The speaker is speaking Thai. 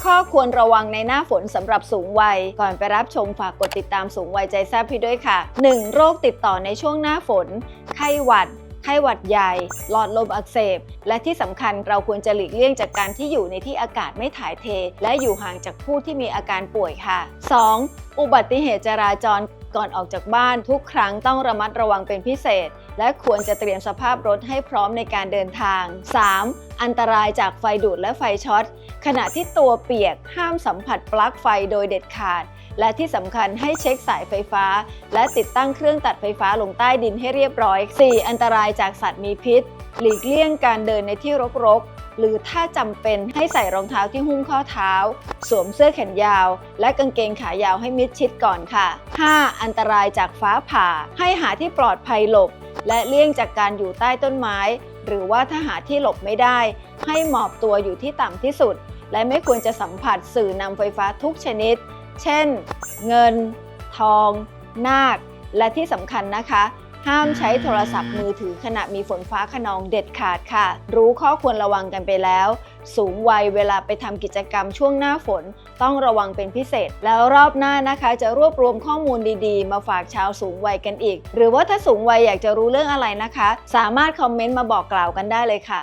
5 ข้อควรระวังในหน้าฝนสำหรับสูงวัย ก่อนไปรับชมฝากกดติดตามสูงวัยใจแซบพี่ด้วยค่ะ 1. โรคติดต่อในช่วงหน้าฝน ไข้หวัดไข้หวัดใหญ่ หลอดลมอักเสบ และที่สำคัญเราควรจะหลีกเลี่ยงจากการที่อยู่ในที่อากาศไม่ถ่ายเท และอยู่ห่างจากผู้ที่มีอาการป่วยค่ะ 2. อุบัติเหตุจราจร ก่อนออกจากบ้านทุกครั้งต้องระมัดระวังเป็นพิเศษ และควรจะเตรียมสภาพรถให้พร้อมในการเดินทาง 3. อันตรายจากไฟดูดและไฟช็อต ขณะที่ตัวเปียกห้ามสัมผัสปลั๊กไฟโดยเด็ดขาด และที่สำคัญให้เช็คสายไฟฟ้า และติดตั้งเครื่องตัดไฟฟ้าลงใต้ดินให้เรียบร้อย 4. อันตรายจากสัตว์มีพิษ หลีกเลี่ยงการเดินในที่รกๆ หรือถ้าจำเป็นให้ใส่รองเท้าที่หุ้มข้อเท้า สวมเสื้อแขนยาว และกางเกงขายาวให้มิดชิดก่อนค่ะ 5. อันตรายจากฟ้าผ่า ให้หาที่ปลอดภัยหลบ และเลี่ยงจากการอยู่ใต้ต้นไม้ หรือว่าถ้าหาที่หลบไม่ได้ ให้หมอบตัวอยู่ที่ต่ำที่สุด และไม่ควรจะสัมผัสสื่อนำไฟฟ้าทุกชนิด เช่น เงิน ทอง นาค และที่สำคัญนะคะ ห้ามใช้โทรศัพท์มือถือขณะมีฝนฟ้าขนองเด็ดขาดค่ะ รู้ข้อควรระวังกันไปแล้ว สูงวัยเวลาไปทำกิจกรรมช่วงหน้าฝน ต้องระวังเป็นพิเศษ แล้วรอบหน้านะคะจะรวบรวมข้อมูลดีๆ มาฝากชาวสูงวัยกันอีก หรือว่าถ้าสูงวัยอยากจะรู้เรื่องอะไรนะคะ สามารถคอมเมนต์มาบอกกล่าวกันได้เลยค่ะ